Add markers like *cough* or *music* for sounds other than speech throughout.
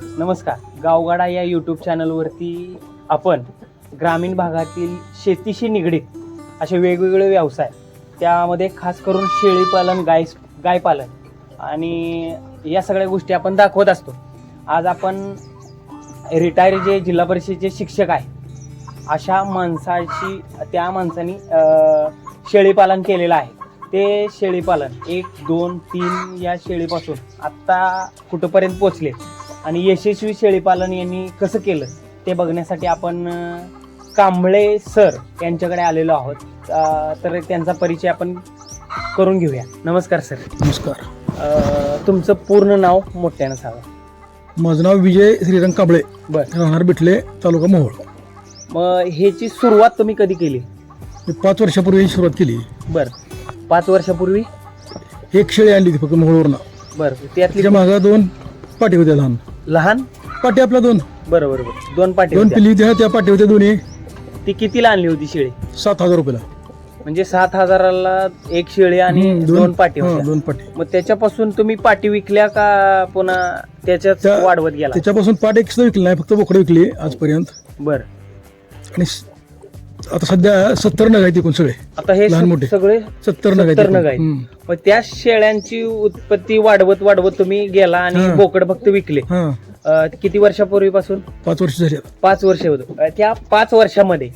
नमस्कार. गावगाडा या यूट्यूब चॅनलवरती आपण ग्रामीण भागातील शेतीशी निगडीत असे वेगवेगळे व्यवसाय त्यामध्ये खास करून शेळीपालन गाय गायपालन आणि या सगळ्या गोष्टी आपण दाखवत असतो. आज आपण रिटायर जे जिल्हा परिषदेचे शिक्षक आहे अशा माणसाची त्या माणसानी शेळीपालन केलेलं आहे. ते शेळीपालन एक दोन तीन या शेळीपासून आत्ता कुठंपर्यंत पोचले? आणि यशस्वी शेळीपालन यांनी कसं केलं ते बघण्यासाठी आपण कांबळे सर यांच्याकडे आलेलो आहोत. तर त्यांचा परिचय आपण करून घेऊया. नमस्कार सर. नमस्कार. तुमचं पूर्ण नाव मोठ्यानं सांगा. माझं नाव विजय श्रीरंग कांबळे. बरं. राहणार बिटले तालुका मोहोळ. मग ह्याची सुरुवात तुम्ही कधी केली? मी पाच वर्षापूर्वी सुरुवात केली. बरं. पाच वर्षापूर्वी? एक शेळी आणली होती फक्त मोहोळवरनं. बरं. त्यातली मागं दोन पाटी होत्या लहान. लहान? पाटी आपल्या दोन. बरं बरं बरं. दोन पाटी दोन होत्या. पिल्ली होत्या त्या पाटी होत्या दोन्ही. ती कितीला आणली होती शेळी? सात हजार रुपयाला. म्हणजे सात हजाराला एक शेळी आणि हम्म, दोन पाटी हा, होत्या. दोन पाटी मग त्याच्यापासून तुम्ही पाटी विकल्या का पुन्हा त्याच्यात त्या- वाढवत गेला? त्याच्यापासून पाट एक सुद्धा विकली नाही फक्त बोकडं विकली आजपर्यंत. बर. आणि स- आता सध्या सत्तर नग आहेत एकूण सगळे आता हे लहान मोठे. सगळे सत्तर नग आहेत सत्तर. नग आहेत. हम्म. मग त्या शेळ्यांची उत्पत्ती वाढवत वाढवत तुम्ही गेला आणि हा. बोकड फक्त विकले हा अं, किती वर्षापूर्वीपासून पाच वर्ष झाली आता. पाच वर्ष होतं अं, त्या पाच वर्षामध्ये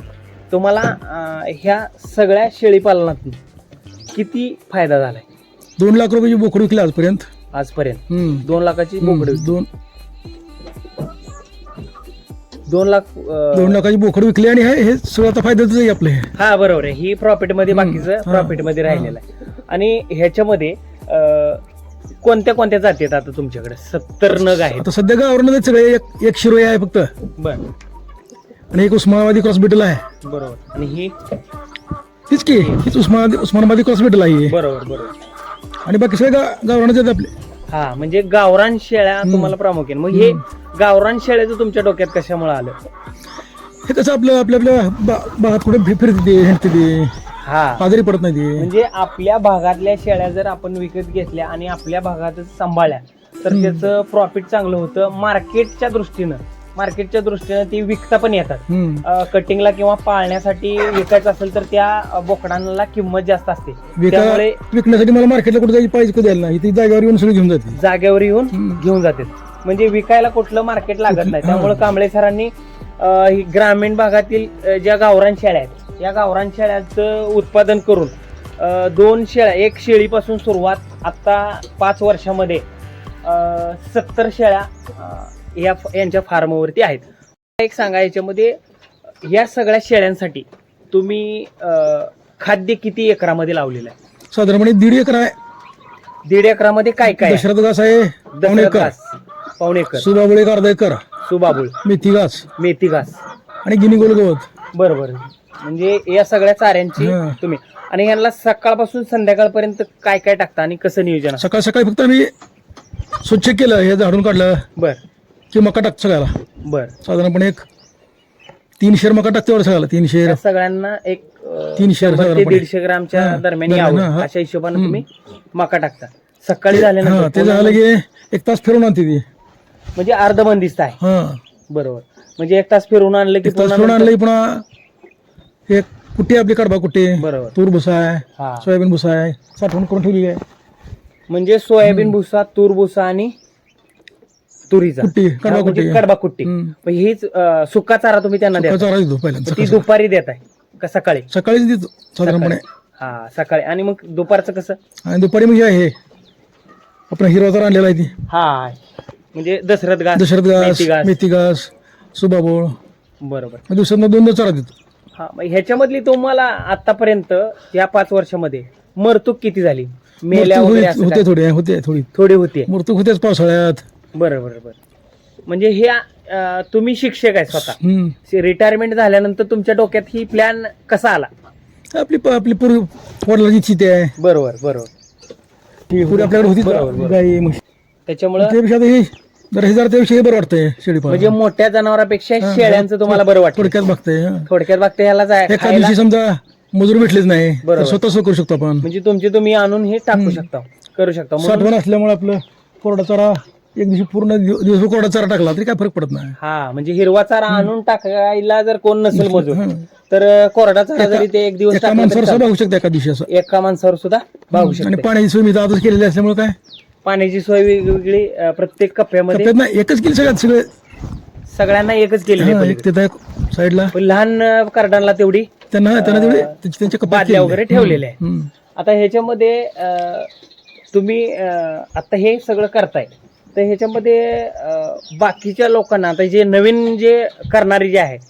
तुम्हाला अं, ह्या सगळ्या शेळीपालनातून किती फायदा झालाय दोन लाख रुपयाची बोकड विकली आजपर्यंत आजपर्यंत हम्म. दोन लाखाची बोकड दोन दोन लाख अं, दोन लाखाची बोकड विकली आणि हे हे सगळं आता फायद्याच आहे आपलं हे. हा बरोबर आहे. ही प्रॉफिटमध्ये हम्म, बाकीचं हा, प्रॉफिटमध्ये. राहिलेलं आहे. आणि ह्याच्यामध्ये अं, कोणत्या कोणत्या जाती आहेत आता तुमच्याकडे? सत्तर नग आहेत. आता सध्या गावरान सगळे. एक एक शिरोई आहे फक्त. बर. आणि एक उस्मानाबादी क्रॉस बिटल आहे. बरोबर. आणि ही? तीच की. हीच उस्मानाबादी उस्मानाबादी क्रॉस बिटल आहे बरोबर बरोबर. आणि बाकी सगळे गावरानच आहेत आपले. हा म्हणजे गावरान शेळ्या तुम्हाला प्रामुख्याने. मग हे गावरान शेळ्याचं तुमच्या डोक्यात कशामुळे आलं? हे कसं आपलं आपल्या आपल्या बा- भागात कुठे फि- फिरते ते हिंडते ते. हा. आजारी पडत नाही ते. म्हणजे आपल्या भागातल्या शेळ्या जर आपण विकत घेतल्या आणि आपल्या भागातच सांभाळल्या तर हम्म. त्याचं प्रॉफिट चांगलं होतं. मार्केटच्या दृष्टीनं मार्केटच्या दृष्टीनं ती विकता पण येतात. हम्म. कटिंगला किंवा पाळण्यासाठी विकायचं असेल तर त्या अ, बोकडांना किंमत जास्त असते. विका त्यामुळे विकण्यासाठी मला मार्केटला कुठे जायची पाहिजे कधी द्यायला नाही. ती जागेवर येऊन सगळी घेऊन जाते. जागेवर येऊन हम्म. घेऊन जातात म्हणजे विकायला कुठलं मार्केट लागत नाही. त्यामुळे *laughs* कांबळे सरांनी ग्रामीण भागातील ज्या गावरान शेळ्या आहेत या गावरान शेळ्यांचं उत्पादन करून दोन शेळ्या एक शेळीपासून सुरुवात आता पाच वर्षामध्ये सत्तर शेळ्या या यांच्या फार्मवरती आहेत. एक सांगा याच्यामध्ये या सगळ्या शेळ्यांसाठी तुम्ही खाद्य किती एकरामध्ये लावलेलं आहे? साधारणपणे दीड एकर आहे. दीड एकरामध्ये काय काय? दशरथ घास आहे. दसरा एकर. घास पावणे एकर सुबाबुळ एक अर्धा एकर सुबाबुळ मेथी घास मेथी घास आणि गिनी गोल गवत बरोबर. म्हणजे या सगळ्या चाऱ्यांची हा. तुम्ही. आणि यांना सकाळपासून संध्याकाळपर्यंत काय काय टाकता आणि कसं नियोजन? असतं? सकाळ सकाळी फक्त आम्ही स्वच्छ केलं हे झाडून काढलं. बर. की मका टाकतो सगळ्याला. बर. साधारणपणे एक तीन शेर मका टाकते वर सगळ्याला तीन शेर. सगळ्यांना एक अं, तीन शेर शंभर ते साधारणपणे. दीडशे ग्रामच्या हा, दरम्यान दरम्यान, यावं हा. अशा हिशोबाने. तुम्ही मका टाकता. सकाळी हा झाल्यानंतर ते झालं की एक तास फिरून आणते ती. म्हणजे अर्ध बंदिस्त आहे. हा. बरोबर. म्हणजे एक तास फिरून आणलं की पुन्हा नंतर- आणलं की पुन्हा एक कुट्टी आपली कडबा कुट्टी बरोबर. तूर भुसा आहे हा. सोयाबीन भुसा आहे साठवण करून ठेवली आहे. म्हणजे सोयाबीन भुसा तूर भुसा आणि तुरीचा. कुट्टी, कडबा हा, म्हणजे कुट्टी. कडबा कुट्टी. हम्म. हीच अं, सुका चारा तुम्ही त्यांना देतो. पहिल्यांदा ती सकाळी. दुपारी देत आहे का सकाळी? सकाळीच देतो साधारणपणे. हा सकाळी. आणि मग दुपारचं कसं? आणि दुपारी हे आहे. आपण हिरवा चारा आणलेला आहे ती. हा. म्हणजे दशरथ घास दशरथ घास मेथी घास. मेथी घास सुबाबोळ. बरोबर. मग दिवसांना दोन दोन चारा देतो. हा मग ह्याच्यामधली तुम्हाला आतापर्यंत या पाच वर्षामध्ये मरतूक किती झाली? मेल्या मृत्यू वगैरे होते असं होते काय? थोडे होते थोडी. थोडी होती. मृत्यू होतेच पावसाळ्यात. बरं बरं बरं. म्हणजे हे अं, तुम्ही शिक्षक आहे स्वतः. हम्म. रिटायरमेंट झाल्यानंतर तुमच्या डोक्यात ही प्लॅन कसा आला? आपली आपली पूर्वी वडिलांची आहे. बरोबर बरोबर. ती पुढे आपल्याकडे होती बरोबर, बरोबर. गाई म्हशी. त्याच्यामुळं त्यापेक्षा आता हे जर हे जरा त्यापेक्षा हे बरं वाटतंय शेळी पालन. म्हणजे मोठ्या जनावरांपेक्षा हा, शेळ्यांचं तुम्हाला बरं वाटतं थोडक्यात बघतंय हं. थोडक्यात बघता ह्याला जाय एका खायला दिवशी समजा मजूर भेटलेच नाही तर बरोबर. स्वतः सुरू करू शकतो आपण म्हणजे तुमची तुम्ही आणून हे टाकू. शकता करू शकता म्हणून साठवण असल्यामुळे आपलं कोरडा चारा एक दिवशी पूर्ण दिव- दिवसभर कोरडा चारा टाकला तरी काय फरक पडत नाही हा म्हणजे हिरवा चारा आणून टाकायला जर कोण नसेल मजूर हं. तर कोरडा चारा जरी ते एक दिवस एका टाकला माणसावर तरी सुद्धा भागू शकते एका दिवशी असं चालेल. एका माणसावर सुद्धा भागू आणि शकते पाण्याची सोय मी तर आजच केलेली असल्यामुळे काय पाण्याची सोय वेगवेगळी अं, प्रत्येक कप्प्यामध्ये. एकच केली सगळ्यात सगळे? सगळ्यांना एकच केलेली हा, आहे एक तिथं साईडला. पण लहान अं, कार्डांना तेवढी त्यांना त्यांना तेवढे बादल्या वगैरे आहे. ठेवलेले आहे हम्म. आता ह्याच्यामध्ये अं, तुम्ही अं, आता हे सगळं करताय. तर ह्याच्यामध्ये अं, बाकीच्या लोकांना आता जे नवीन जे करणारे जे आहेत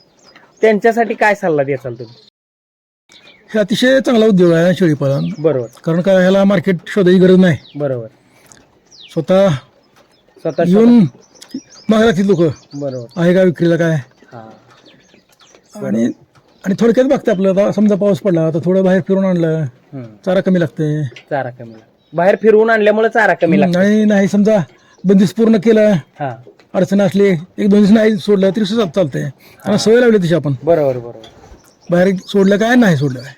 त्यांच्यासाठी काय सल्ला द्याल तुम्ही? हे अतिशय चांगला उद्योग आहे शेळीपालन. बरोबर. कारण काय ह्याला मार्केट शोधायची गरज नाही. बरोबर. स्वतः स्वतः येऊन मागे लागतील लोक. बरोबर. आहे का विक्रीला काय? हा. आणि आणि थोडक्यात बघते आपलं. आता समजा पाऊस पडला आता थोडं बाहेर फिरून आणलं हम्म. चारा कमी लागते. चारा कमी लागतो. बाहेर फिरवून आणल्यामुळे चारा कमी लागतो. आणि नाही समजा बंदिस्त पूर्ण केलं हा. अडचण असली एक दोन दिवस नाही सोडलं तरी सुद्धा चालतंय. आणि सवय लावली तशी आपण. बरोबर बरोबर. बाहेर सोडलं काय नाही सोडलं काय?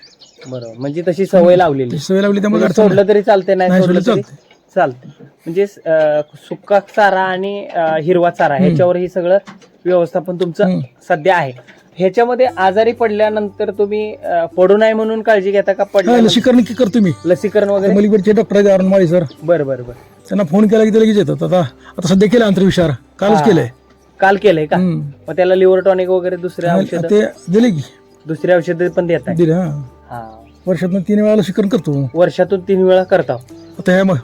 बरोबर. म्हणजे तशी सवय लावलेली. तशी सवय लावली त्यामुळे म्हणजे अडचण सोडलं तरी चालते नाही नाही सोडलं सोडलं तरी चालते म्हणजे अं, सुका चारा आणि अं, हिरवा चारा ह्याच्यावर ही सगळं व्यवस्थापन तुमचं हम्म. सध्या आहे. ह्याच्यामध्ये आजारी पडल्यानंतर तुम्ही अं, पडू नये म्हणून काळजी घेता का? हा पडल्या लसीकरण की करतो मी. लसीकरण वगैरे? मलिकडचे डॉक्टर आहेत अरुण माळी सर. बरं बरं बरं. त्यांना फोन केला की ते लगेच येतात. आता आता सध्या केलं अंतर्विचार. कालच हा. केलंय. काल केलंय का? हम्म. मग त्याला लिव्हर टॉनिक वगैरे दुसरे औषध? ते दिले की. दुसरे औषध पण देत दिले हा. हा. वर्षातून तीन वेळा लसीकरण करतो. वर्षातून तीन वेळा करता. आता ह्या मग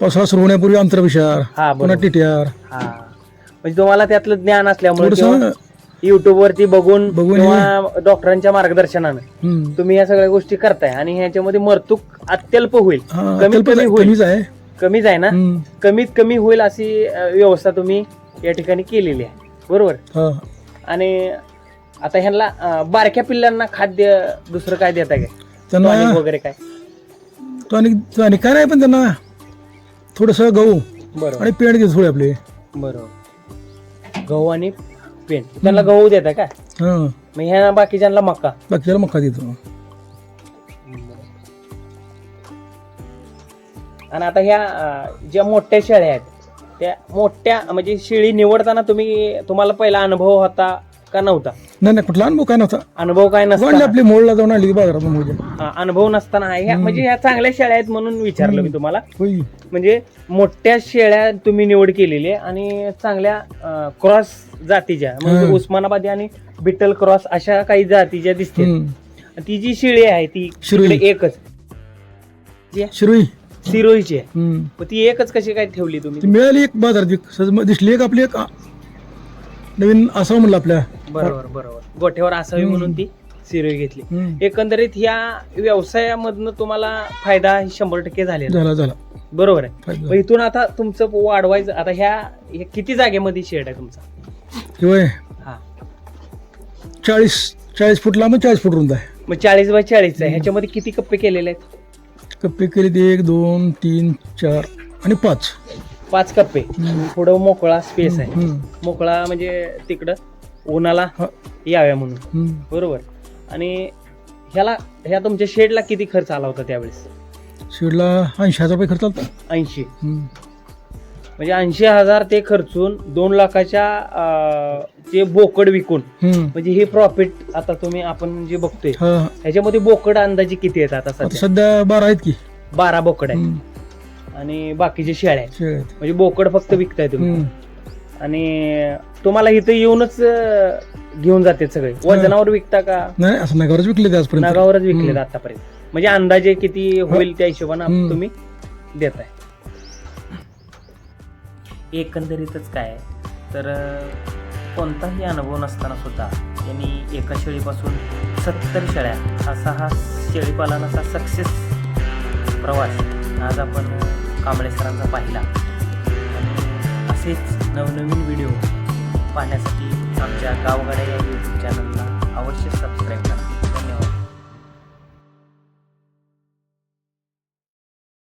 पावसाळा सुरू होण्यापूर्वी अंतर्विचार हा पुन्हा टीटीआर. हा. म्हणजे तुम्हाला त्यातलं ज्ञान असल्यामुळे किंवा थोडस युट्यूब वरती बघून बघून किंवा डॉक्टरांच्या मार्गदर्शनानं तुम्ही ह्या सगळ्या गोष्टी करताय आणि ह्याच्यामध्ये मरतूक अत्यल्प होईल. कमीत कमी होईल. कमीच आहे. कमीच आहे ना? हम्म. कमीत कमी होईल अशी अ, व्यवस्था तुम्ही या ठिकाणी केलेली आहे. बरोबर? हा. आणि आता ह्यांना अ, बारक्या पिल्लांना खाद्य दुसरं काय देता काय? त्यांना वगैरे काय? तो आणि तो आणि काय नाही पण त्यांना थोडस गहू बरोबर. आणि पेंड देतो थोडे आपले. बरोबर. गहू आणि पेंट त्यांना गहू देता का हा. मग ह्या बाकीच्यांना मका. बाकीच्याला मका देतो. आणि आता ह्या अं, ज्या मोठ्या शेळ्या आहेत त्या मोठ्या म्हणजे शेळी निवडताना तुम्ही तुम्हाला पहिला अनुभव होता का नव्हता? नाही नाही कुठला अनुभव काय नव्हता? अनुभव काय नसताना. आपली मोडला जाऊन आणली बाजारात हा, अनुभव नसताना. आहे ह्या म्हणजे ह्या चांगल्या शेळ्या आहेत म्हणून विचारलं मी तुम्हाला. होय. म्हणजे मोठ्या शेळ्या तुम्ही निवड केलेली आहे आणि चांगल्या क्रॉस जातीच्या. म्हणजे हम्म. उस्मानाबादी आणि बिट्टल क्रॉस अशा काही जातीच्या दिसते हम्म. ती जी शेळी आहे ती शिरोई. एकच. शिरोई. सिरोईची आहे. हम्म. मग ती एकच कशी काय ठेवली तुम्ही? ती मिळाली एक बाजारात. एक सहज म- दिसली एक आपली एक आ- नवीन असावं म्हणलं आपल्या. बरोबर बरोबर. गोठ्यावर असावी हम्म. म्हणून ती सिरोई घेतली. हम्म. एकंदरीत ह्या व्यवसायामधनं तुम्हाला फायदा शंभर टक्के झालेला. झाला झाला. बरोबर आहे. फायदा. मग झाला. इथून आता तुमचं वाढवायचं आता ह्या ह्या किती जागेमध्ये शेड आहे तुमचा? किंवा हा. चाळीस चाळीस फूट लांब चाळीस फूट रुंद आहे. मग चाळीस बाय चाळीस आहे. ह्याच्यामध्ये किती कप्पे केलेले आहेत? कप्पे केले ते एक दोन तीन चार आणि पाच. पाच कप्पे. पुढं मोकळा स्पेस आहे. मोकळा म्हणजे तिकडं उन्हाला. याव्या म्हणून. बरोबर आणि ह्याला ह्या तुमच्या शेडला किती खर्च आला होता त्यावेळेस शेडला ऐंशी हजार रुपये खर्च आलता ऐंशी. म्हणजे ऐंशी हजार ते खर्चून दोन लाखाच्या जे बोकड विकून. म्हणजे हे प्रॉफिट आता तुम्ही आपण जे बघतोय ह्याच्यामध्ये बोकड अंदाजे किती आहेत आता सध्या बारा आहेत की बारा बोकड आहेत हम्म. आणि बाकीचे शेळ्या आहेत. म्हणजे बोकड फक्त विकताय तुम्ही. हम्म. आणि तुम्हाला इथं येऊनच अं, घेऊन जाते सगळे. वजनावर विकता का? नाही असं नगावरच विकले ते आजपर्यंत. नागावरच हम्म. आतापर्यंत. म्हणजे अंदाजे किती होईल त्या हिशोबाने हम्म. तुम्ही देताय. एकंदरीतच काय? तर अं, कोणताही अनुभव नसताना सुद्धा त्यांनी एका शेळीपासून सत्तर शेळ्या असा हा शेळीपालनाचा सक्सेस प्रवास आज आपण कांबळे सरांचा पाहिला. आणि असेच नवनवीन व्हिडिओ पाहण्यासाठी आमच्या गावगाड्या या यूट्यूब चॅनल